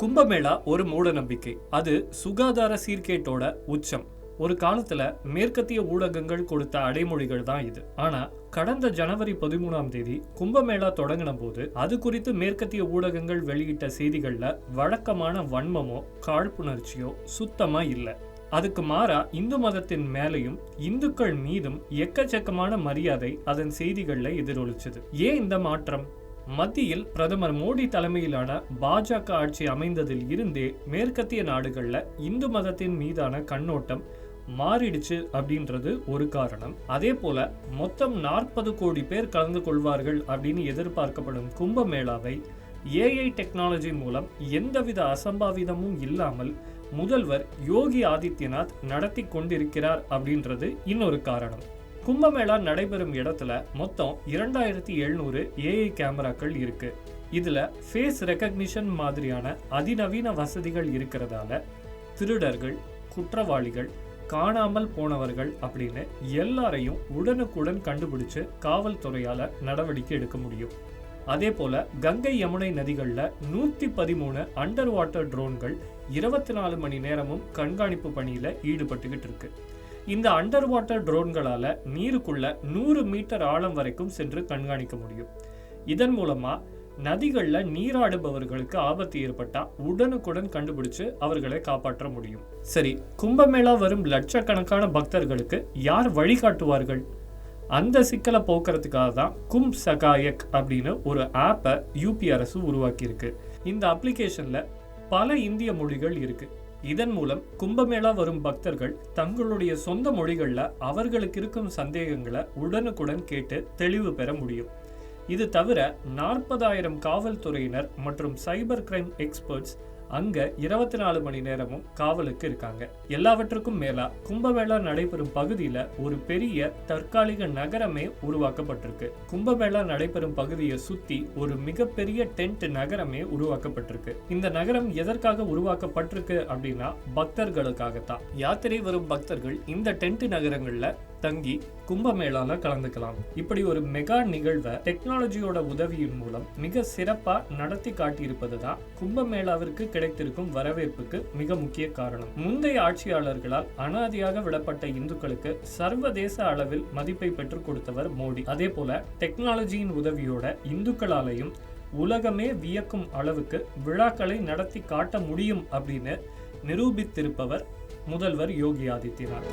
கும்பமேளா ஒரு மூட நம்பிக்கை அது சுகாதார சீர்கேட்டோட உச்சம். ஒரு காலத்துல மேற்கத்திய ஊடகங்கள் கொடுத்த அடைமொழிகள் தான் இது. ஆனா கடந்த ஜனவரி பதிமூணாம் தேதி கும்பமேளா தொடங்கின போது அது குறித்து மேற்கத்திய ஊடகங்கள் வெளியிட்ட செய்திகள்ல வழக்கமான வன்மமோ காழ்ப்புணர்ச்சியோ சுத்தமா இல்லை. அதுக்கு மாறா இந்து மதத்தின் மேலையும் இந்துக்கள் மீதும் எக்கச்சக்கமான மரியாதை அதன் செய்திகள்ல எதிரொலிச்சது. ஏன் இந்த மாற்றம்? மத்தியில் பிரதமர் மோடி தலைமையிலான பாஜக ஆட்சி அமைந்ததில் இருந்தே மேற்கத்திய நாடுகளில் இந்து மதத்தின் மீதான கண்ணோட்டம் மாறிடுச்சு அப்படின்றது ஒரு காரணம். அதே போல மொத்தம் நாற்பது கோடி பேர் கலந்து கொள்வார்கள் அப்படின்னு எதிர்பார்க்கப்படும் கும்பமேளாவை ஏஐ டெக்னாலஜி மூலம் எந்தவித அசம்பாவிதமும் இல்லாமல் முதல்வர் யோகி ஆதித்யநாத் நடத்தி கொண்டிருக்கிறார் அப்படின்றது இன்னொரு காரணம். கும்பமேளா நடைபெறும் இடத்துல மொத்தம் இரண்டாயிரத்தி எழுநூறு ஏஐ கேமராக்கள் இருக்கு. இதுல ஃபேஸ் ரெக்கக்னிஷன் மாதிரியான அதிநவீன வசதிகள் இருக்கிறதால திருடர்கள் குற்றவாளிகள் காணாமல் போனவர்கள் அப்படின்னு எல்லாரையும் உடனுக்குடன் கண்டுபிடிச்சு காவல்துறையால நடவடிக்கை எடுக்க முடியும். அதே போல கங்கை யமுனை நதிகளில் நூத்தி பதிமூணு அண்டர் வாட்டர் ட்ரோன்கள் இருபத்தி நாலு மணி நேரமும் கண்காணிப்பு பணியில ஈடுபட்டுக்கிட்டு இருக்கு. இந்த அண்டர் வாட்டர் ட்ரோன்களால் நீருக்குள்ள நூறு மீட்டர் ஆழம் வரைக்கும் சென்று கண்காணிக்க முடியும். இதன் மூலமாக நதிகளில் நீராடுபவர்களுக்கு ஆபத்து ஏற்பட்டால் உடனுக்குடன் கண்டுபிடிச்சு அவர்களை காப்பாற்ற முடியும். சரி கும்பமேளா வரும் லட்சக்கணக்கான பக்தர்களுக்கு யார் வழிகாட்டுவார்கள் அந்த சிக்கலை போக்குறதுக்காக தான் கும் சகாயக் அப்படின்னு ஒரு ஆப்பை யூபி அரசு உருவாக்கியிருக்கு. இந்த அப்ளிகேஷனில் பல இந்திய மொழிகள் இருக்கு. இதன் மூலம் கும்பமேளா வரும் பக்தர்கள் தங்களுடைய சொந்த மொழிகளில் அவர்களுக்கு இருக்கும் சந்தேகங்களை உடனுக்குடன் கேட்டு தெளிவு பெற முடியும். இது தவிர நாற்பதாயிரம் காவல்துறையினர் மற்றும் சைபர் கிரைம் எக்ஸ்பர்ட்ஸ் அங்க இருபத்தி நாலு மணி நேரமும் காவலுக்கு இருக்காங்க. எல்லாவற்றுக்கும் மேலா கும்பமேளா நடைபெறும் பகுதியில ஒரு பெரிய தற்காலிக நகரமே உருவாக்கப்பட்டிருக்கு. கும்பமேளா நடைபெறும் பகுதியை சுத்தி ஒரு மிகப்பெரிய டென்ட் நகரமே உருவாக்கப்பட்டிருக்கு. இந்த நகரம் எதற்காக உருவாக்கப்பட்டிருக்கு அப்படின்னா பக்தர்களுக்காகத்தான். யாத்திரை வரும் பக்தர்கள் இந்த டென்ட் நகரங்கள்ல தங்கி கும்பமேளால கலந்துக்கலாம். இப்படி ஒரு மெகா நிகழ்வை டெக்னாலஜியோட உதவியின் மூலம் மிக சிறப்பா நடத்தி காட்டியிருப்பது தான் கும்பமேளாவிற்கு கிடைத்திருக்கும் வரவேற்புக்கு மிக முக்கிய காரணம். முந்தைய ஆட்சியாளர்களால் அனாதியாக விடப்பட்ட இந்துக்களுக்கு சர்வதேச அளவில் மதிப்பை பெற்றுக் கொடுத்தவர் மோடி. அதே போல டெக்னாலஜியின் உதவியோட இந்துக்களாலையும் உலகமே வியக்கும் அளவுக்கு விழாக்களை நடத்தி காட்ட முடியும் அப்படின்னு நிரூபித்திருப்பவர் முதல்வர் யோகி ஆதித்யநாத்.